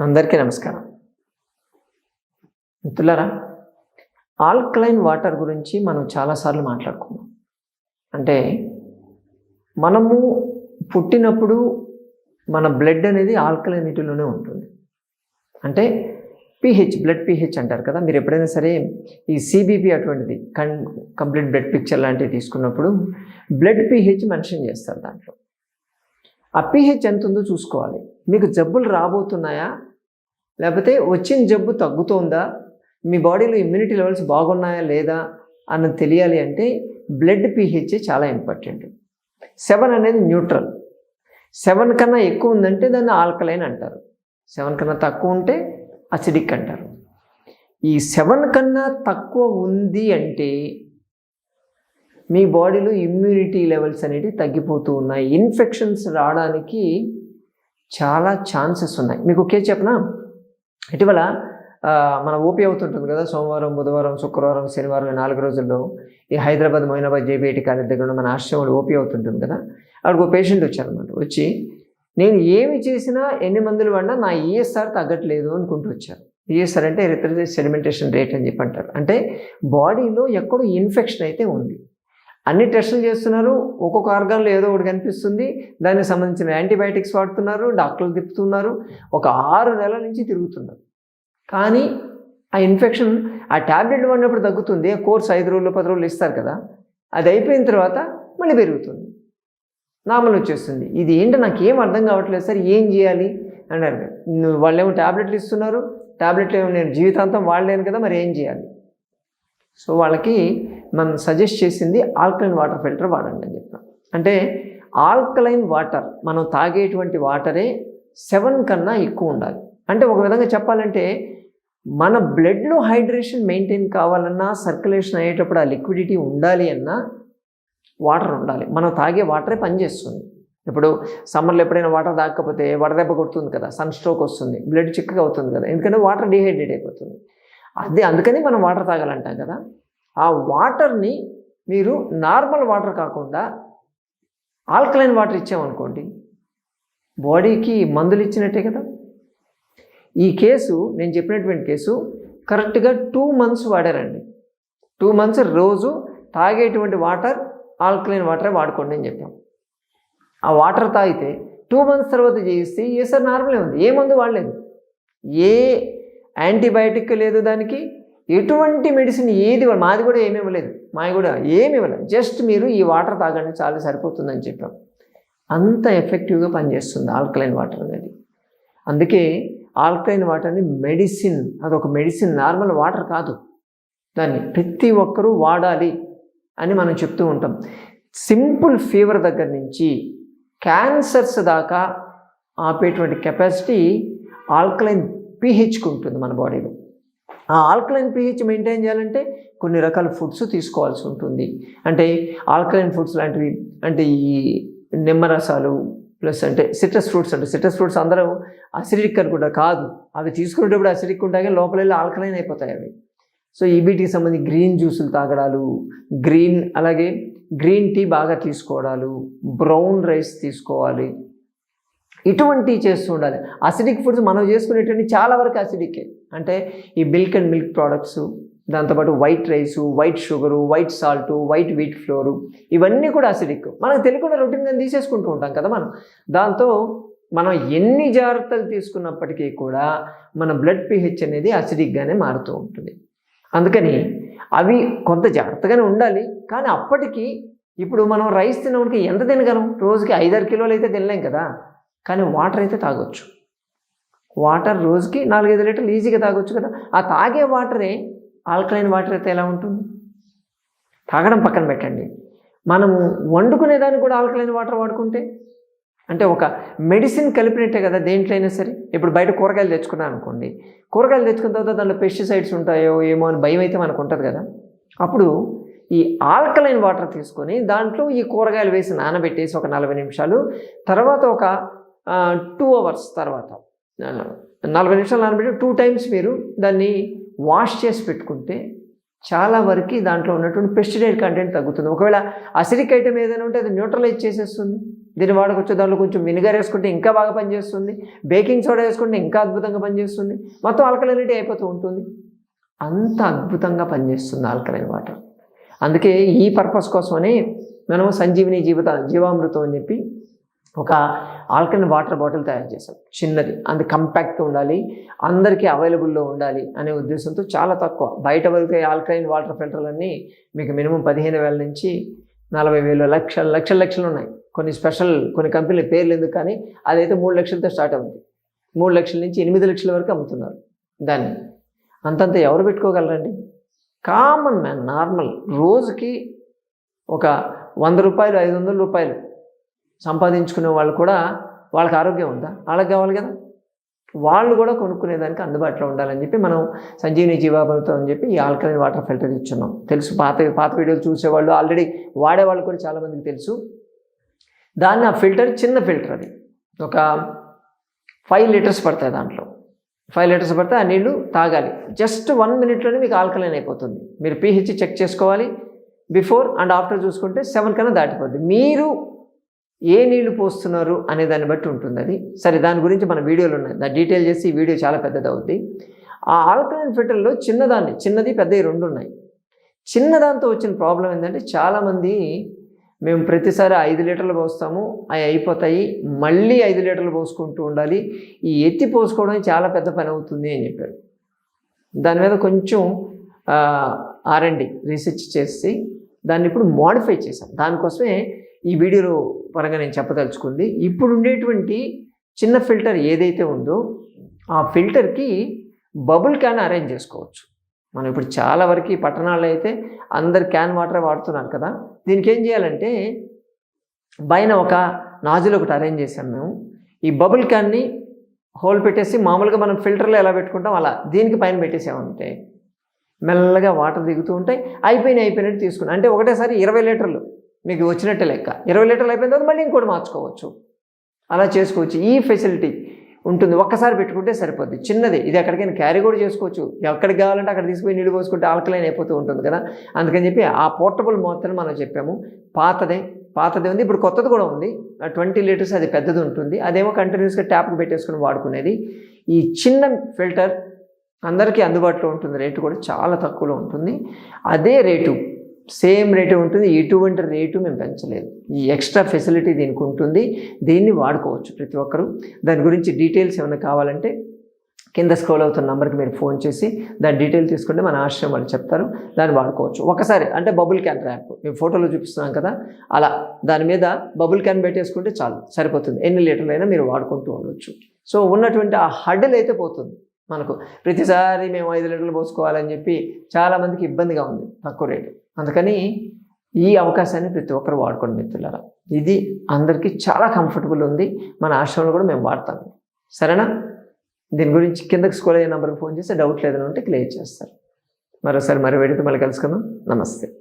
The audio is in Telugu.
అందరికీ నమస్కారం. మిత్రులారా ఆల్కలైన్ వాటర్ గురించి మనం చాలాసార్లు మాట్లాడుకున్నాం. అంటే మనము పుట్టినప్పుడు మన బ్లడ్ అనేది ఆల్కలైనిటీలోనే ఉంటుంది. అంటే పిహెచ్ బ్లడ్ పిహెచ్ అంటారు కదా మీరు ఎప్పుడైనా సరే ఈ సిబిపి అటువంటిది కన్ కంప్లీట్ బ్లడ్ పిక్చర్ లాంటివి తీసుకున్నప్పుడు బ్లడ్ పిహెచ్ మెన్షన్ చేస్తారు దాంట్లో. ఆ పిహెచ్ ఎంత ఉందో చూసుకోవాలి. మీకు జబ్బులు రాబోతున్నాయా? లేకపోతే వచ్చిన జబ్బు తగ్గుతోందా? మీ బాడీలో ఇమ్యూనిటీ లెవెల్స్ బాగున్నాయా లేదా అన్నది తెలియాలి అంటే బ్లడ్ పిహెచ్ చాలా ఇంపార్టెంట్ సెవెన్ అనేది న్యూట్రల్ సెవెన్ కన్నా ఎక్కువ ఉందంటే దాన్ని ఆల్కలైన్ అంటారు. సెవెన్ కన్నా తక్కువ ఉంటే అసిడిక్ అంటారు. ఈ సెవెన్ కన్నా తక్కువ ఉంది అంటే మీ బాడీలో ఇమ్యూనిటీ లెవెల్స్ అనేవి తగ్గిపోతూ ఉన్నాయి. ఇన్ఫెక్షన్స్ రావడానికి చాలా ఛాన్సెస్ ఉన్నాయి. మీకు ఒకే చెప్పనా? ఇటీవల మన ఓపీ అవుతుంటుంది కదా సోమవారం బుధవారం శుక్రవారం శనివారం నాలుగు రోజుల్లో ఈ హైదరాబాద్ మొయినాబాద్ జేబీఐటి కాలేజ్ దగ్గర ఉన్న మన ఆశ్రమంలో ఓపీ అవుతుంటుంది కదా. అక్కడికి ఒక పేషెంట్ వచ్చారనమాట వచ్చి నేను ఏమి చేసినా ఎన్ని మందులు వాడినా నా ఈఎస్ఆర్ తగ్గట్లేదు అనుకుంటూ వచ్చారు. ఈఎస్ఆర్ అంటే ఎరిథ్రిక్ సెడిమెంటేషన్ రేట్ అని చెప్పి అంటారు. అంటే బాడీలో ఎక్కడో ఇన్ఫెక్షన్ అయితే ఉంది. అన్ని టెస్టులు చేస్తున్నారు. ఒక్కొక్క ఆర్గాన్లో ఏదో ఒకటి కనిపిస్తుంది. దానికి సంబంధించిన యాంటీబయాటిక్స్ వాడుతున్నారు. డాక్టర్లు తిప్పుతున్నారు. ఒక ఆరు నెలల నుంచి తిరుగుతున్నారు. కానీ ఆ ఇన్ఫెక్షన్ ఆ ట్యాబ్లెట్ వాడినప్పుడు తగ్గుతుంది. కోర్స్ ఐదు రోజులు పది రోజులు ఇస్తారు కదా. అది అయిపోయిన తర్వాత మళ్ళీ పెరుగుతుంది. నార్మల్ వచ్చేస్తుంది. ఇది ఏంటో నాకు ఏం అర్థం కావట్లేదు. సార్ ఏం చేయాలి? అన్నారు. వాళ్ళేమో ట్యాబ్లెట్లు ఇస్తున్నారు. ట్యాబ్లెట్లు ఏమో నేను జీవితాంతం వాడలేను కదా మరి ఏం చేయాలి? సో వాళ్ళకి మనం సజెస్ట్ చేసింది ఆల్కలైన్ వాటర్ ఫిల్టర్ వాడండి అని చెప్పాం అంటే ఆల్కలైన్ వాటర్ మనం తాగేటువంటి వాటరే సెవెన్ కన్నా ఎక్కువ ఉండాలి. అంటే ఒక విధంగా చెప్పాలంటే మన బ్లడ్లో హైడ్రేషన్ మెయింటైన్ కావాలన్నా సర్క్యులేషన్ అయ్యేటప్పుడు ఆ లిక్విడిటీ ఉండాలి అన్నా వాటర్ ఉండాలి. మనం తాగే వాటరే పనిచేస్తుంది. ఇప్పుడు సమ్మర్లో ఎప్పుడైనా వాటర్ తాగకపోతే వడదెబ్బ కొడుతుంది కదా సన్ స్ట్రోక్ వస్తుంది బ్లడ్ చిక్కగా అవుతుంది కదా ఎందుకంటే వాటర్ డిహైడ్రేట్ అయిపోతుంది. అదే అందుకని మనం వాటర్ తాగాలంటాం కదా. ఆ వాటర్ని మీరు నార్మల్ వాటర్ కాకుండా ఆల్కలైన్ వాటర్ ఇచ్చామనుకోండి బాడీకి మందులు ఇచ్చినట్టే కదా. ఈ కేసు నేను చెప్పినటువంటి కేసు కరెక్ట్గా టూ మంత్స్ వాడారండి. టూ మంత్స్ రోజు తాగేటువంటి వాటర్ ఆల్కలైన్ వాటరే వాడుకోండి అని చెప్పాం. ఆ వాటర్ తాగితే టూ మంత్స్ తర్వాత చేయిస్తే ఏ సార్ నార్మలే ఉంది ఏ మందు వాడలేదు? ఏ యాంటీబయాటిక్ లేదు దానికి. ఎటువంటి మెడిసిన్ ఏది మాది కూడా ఏమి ఇవ్వలేదు. మాది కూడా ఏమి ఇవ్వలేదు. జస్ట్ మీరు ఈ వాటర్ తాగండి చాలా సరిపోతుందని చెప్పాం. అంత ఎఫెక్టివ్గా పనిచేస్తుంది ఆల్కలైన్ వాటర్ అనేది. అందుకే ఆల్కలైన్ వాటర్ని మెడిసిన్ అదొక మెడిసిన్ నార్మల్ వాటర్ కాదు. దాన్ని ప్రతి ఒక్కరూ వాడాలి అని మనం చెప్తూ ఉంటాం. సింపుల్ ఫీవర్ దగ్గర నుంచి క్యాన్సర్స్ దాకా ఆపేటువంటి కెపాసిటీ ఆల్కలైన్ పీహెచ్కి ఉంటుంది మన బాడీలో ఆ ఆల్కలైన్ పీహెచ్ మెయింటైన్ చేయాలంటే కొన్ని రకాల ఫుడ్స్ తీసుకోవాల్సి ఉంటుంది. అంటే ఆల్కలైన్ ఫుడ్స్ లాంటివి అంటే ఈ నిమ్మరసాలు ప్లస్ అంటే సిట్రస్ ఫ్రూట్స్ అంటే సిట్రస్ ఫ్రూట్స్ అందరూ అసిడిక్ అనుకుంటా కాదు. అవి తీసుకునేటప్పుడు అసిడిక్ ఉంటాయి లోపల వెళ్ళి ఆల్కలైన్ అయిపోతాయి అవి. సో ఈ వీటికి సంబంధించి గ్రీన్ జ్యూసులు తాగడాలు గ్రీన్ అలాగే గ్రీన్ టీ బాగా తీసుకోవడాలు బ్రౌన్ రైస్ తీసుకోవాలి ఇటువంటివి చేస్తూ ఉండాలి. అసిడిక్ ఫుడ్స్ మనం చేసుకునేటువంటి చాలా వరకు అసిడికే అంటే ఈ మిల్క్ అండ్ మిల్క్ ప్రోడక్ట్స్ దాంతోపాటు white rice white sugar white salt white wheat flour ఇవన్నీ కూడా అసిడిక్ మనకు తెలియకుండా రొటీన్గా తీసేసుకుంటూ ఉంటాం కదా మనం. దాంతో మనం ఎన్ని జాగ్రత్తలు తీసుకున్నప్పటికీ కూడా మన బ్లడ్ పిహెచ్ అనేది అసిడిక్గానే మారుతూ ఉంటుంది. అందుకని అవి కొంత జాగ్రత్తగానే ఉండాలి. కానీ అప్పటికి ఇప్పుడు మనం రైస్ తినడానికి ఎంత తినగలం? రోజుకి ఐదారు కిలోలు అయితే తినలేం కదా. కానీ వాటర్ అయితే తాగొచ్చు. వాటర్ రోజుకి నాలుగైదు లీటర్లు ఈజీగా తాగొచ్చు కదా. ఆ తాగే వాటరే ఆల్కలైన్ వాటర్ అయితే ఎలా ఉంటుంది? తాగడం పక్కన పెట్టండి. మనము వండుకునే దానికి కూడా ఆల్కలైన్ వాటర్ వాడుకుంటే అంటే ఒక మెడిసిన్ కలిపినట్టే కదా దేంట్లో అయినా సరే. ఇప్పుడు బయట కూరగాయలు తెచ్చుకున్నాను అనుకోండి. కూరగాయలు తెచ్చుకున్న తర్వాత దాంట్లో పెస్టిసైడ్స్ ఉంటాయో ఏమో అని భయం అయితే మనకు ఉంటుంది కదా. అప్పుడు ఈ ఆల్కలైన్ వాటర్ తీసుకొని దాంట్లో ఈ కూరగాయలు వేసి నానబెట్టేసి ఒక నలభై నిమిషాలు తర్వాత ఒక టూ అవర్స్ తర్వాత. నలభై నిమిషాలు నానబెట్టి టూ టైమ్స్ మీరు దాన్ని వాష్ చేసి పెట్టుకుంటే చాలా వరకు దాంట్లో ఉన్నటువంటి పెస్టిసైడ్ కంటెంట్ తగ్గుతుంది. ఒకవేళ అసిడిక్ ఐటమ్ ఏదైనా ఉంటే అది న్యూట్రలైజ్ చేసేస్తుంది. దీన్ని వాడకొచ్చు దాంట్లో కొంచెం వినిగర్ వేసుకుంటే ఇంకా బాగా పనిచేస్తుంది. బేకింగ్ సోడా వేసుకుంటే ఇంకా అద్భుతంగా పనిచేస్తుంది. మొత్తం ఆల్కలైనిటీ అయిపోతూ ఉంటుంది. అంత అద్భుతంగా పనిచేస్తుంది ఆల్కలైన్ వాటర్ అందుకే ఈ పర్పస్ కోసమని మనం సంజీవిని జీవిత జీవామృతం అని చెప్పి ఒక ఆల్కలైన్ వాటర్ బాటిల్ తయారు చేసాం చిన్నది. అది కంపాక్ట్గా ఉండాలి. అందరికీ అవైలబుల్లో ఉండాలి అనే ఉద్దేశంతో చాలా తక్కువ. బయట వెళ్తే ఆల్కలైన్ వాటర్ ఫిల్టర్లన్నీ మీకు మినిమం పదిహేను వేల నుంచి నలభై వేలు లక్షల లక్షల లక్షలు ఉన్నాయి. కొన్ని స్పెషల్ కొన్ని కంపెనీల పేర్లు ఎందుకు కానీ అదైతే మూడు లక్షలతో స్టార్ట్ అవుతుంది మూడు లక్షల నుంచి ఎనిమిది లక్షల వరకు అమ్ముతున్నారు దాన్ని. అంతంత ఎవరు పెట్టుకోగలరండి? Common man normal. రోజుకి ఒక వంద రూపాయలు ఐదు వందల రూపాయలు. సంపాదించుకునే వాళ్ళు కూడా వాళ్ళకి ఆరోగ్యం ఉందా? వాళ్ళకి కావాలి కదా. వాళ్ళు కూడా కొనుక్కునేదానికి అందుబాటులో ఉండాలని చెప్పి మనం సంజీవిని జీవామృతం అని చెప్పి ఈ ఆల్కలైన్ వాటర్ ఫిల్టర్ ఇచ్చున్నాం. తెలుసు పాత పాత వీడియోలు చూసేవాళ్ళు ఆల్రెడీ వాడేవాళ్ళు కూడా చాలామందికి తెలుసు. దాన్ని ఆ ఫిల్టర్ చిన్న ఫిల్టర్ అది. ఒక ఫైవ్ లీటర్స్ పడతాయి దాంట్లో. ఫైవ్ లీటర్స్ పడితే ఆ నీళ్ళు తాగాలి. జస్ట్ వన్ మినిట్లోనే మీకు ఆల్కలైన్ అయిపోతుంది. మీరు పీహెచ్ చెక్ చేసుకోవాలి. బిఫోర్ అండ్ ఆఫ్టర్ చూసుకుంటే సెవెన్ కన్నా దాటిపోద్ది. మీరు ఏ నీళ్ళు పోస్తున్నారు అనే దాన్ని బట్టి ఉంటుంది అది సరే దాని గురించి మన వీడియోలు ఉన్నాయి దాన్ని డీటెయిల్ చేసి ఈ వీడియో చాలా పెద్దది అవుద్ది ఆ ఆల్కలైన్ ఫిల్టర్లో చిన్నదాన్ని చిన్నది పెద్దవి రెండు ఉన్నాయి చిన్నదాంతో వచ్చిన ప్రాబ్లం ఏంటంటే చాలామంది మేము ప్రతిసారి ఐదు లీటర్లు పోస్తాము అవి అయిపోతాయి మళ్ళీ ఐదు లీటర్లు పోసుకుంటూ ఉండాలి. ఈ ఎత్తి పోసుకోవడం చాలా పెద్ద పని అవుతుంది అని చెప్పారు. దాని మీద కొంచెం ఆర్ఎండి రీసెర్చ్ చేసి దాన్ని ఇప్పుడు మోడిఫై చేశాం. దానికోసమే ఈ వీడియోలో పరంగా నేను చెప్పదలుచుకుంది. ఇప్పుడు ఉండేటువంటి చిన్న ఫిల్టర్ ఏదైతే ఉందో ఆ ఫిల్టర్కి బబుల్ క్యాన్ అరేంజ్ చేసుకోవచ్చు. మనం ఇప్పుడు చాలా వరకు పట్టణాల్లో అయితే అందరు క్యాన్ వాటర్ వాడుతున్నారు కదా. దీనికి ఏం చేయాలంటే పైన ఒక నాజుల్ ఒకటి అరేంజ్ చేసాం మేము. ఈ బబుల్ క్యాన్ని హోల్ పెట్టేసి మామూలుగా మనం ఫిల్టర్లో ఎలా పెట్టుకుంటాం అలా దీనికి పైన పెట్టేసామంటే మెల్లగా వాటర్ దిగుతూ ఉంటాయి. అయిపోయినాయి అయిపోయినట్టు తీసుకున్నాం. అంటే ఒకటేసారి ఇరవై లీటర్లు మీకు వచ్చినట్టే లెక్క. ఇరవై లీటర్లు అయిపోయిన తర్వాత మళ్ళీ ఇంకోటి మార్చుకోవచ్చు. అలా చేసుకోవచ్చు. ఈ ఫెసిలిటీ ఉంటుంది. ఒక్కసారి పెట్టుకుంటే సరిపోద్ది. చిన్నది. ఇది ఎక్కడికైనా క్యారీ కూడా చేసుకోవచ్చు. ఎక్కడికి కావాలంటే అక్కడ తీసుకుపోయి నీళ్ళు పోసుకుంటే ఆల్కలైన్ అయిపోతూ ఉంటుంది కదా. అందుకని చెప్పి ఆ పోర్టబుల్ మాత్రం మనం చెప్పాము. పాతదే. పాతది ఉంది. ఇప్పుడు కొత్తది కూడా ఉంది. ట్వంటీ లీటర్స్ అది పెద్దది ఉంటుంది. అదేమో కంటిన్యూస్గా ట్యాప్కి పెట్టేసుకుని వాడుకునేది. ఈ చిన్న ఫిల్టర్ అందరికీ అందుబాటులో ఉంటుంది. రేటు కూడా చాలా తక్కువలో ఉంటుంది. అదే రేటు సేమ్ రేటే ఉంటుంది ఎటువంటి రేటు మేము పెంచలేదు. ఈ ఎక్స్ట్రా ఫెసిలిటీ దీనికి ఉంటుంది దీన్ని వాడుకోవచ్చు ప్రతి ఒక్కరూ. దాని గురించి డీటెయిల్స్ ఏమైనా కావాలంటే కింద స్క్రోల్ అవుతున్న నెంబర్కి మీరు ఫోన్ చేసి దాని డీటెయిల్ తీసుకుంటే మన ఆశ్రయం వాళ్ళు చెప్తారు దాన్ని వాడుకోవచ్చు. ఒకసారి అంటే బబుల్ క్యాన్ ర్యాప్ మేము ఫోటోలో చూపిస్తున్నాం కదా అలా దాని మీద బబుల్ క్యాన్ పెట్టేసుకుంటే చాలు సరిపోతుంది. ఎన్ని లీటర్లైనా మీరు వాడుకుంటూ ఉండొచ్చు. సో ఉన్నటువంటి ఆ హడ్డల్ అయితే పోతుంది మనకు. ప్రతిసారి మేము ఐదు లీటర్లు పోసుకోవాలని చెప్పి చాలామందికి ఇబ్బందిగా ఉంది తక్కువ రేటు. అందుకని ఈ అవకాశాన్ని ప్రతి ఒక్కరు వాడుకోండి మిత్రులారా. ఇది అందరికీ చాలా కంఫర్టబుల్ ఉంది. మన ఆశ్రమంలో కూడా మేము వాడతాం. సరేనా? దీని గురించి కిందకి స్కూల్ అయ్యే నెంబర్కి ఫోన్ చేస్తే డౌట్ లేదని ఉంటే క్లియర్ చేస్తారు. మరోసారి మరి వేడితో మళ్ళీ కలుసుకుందాం. నమస్తే.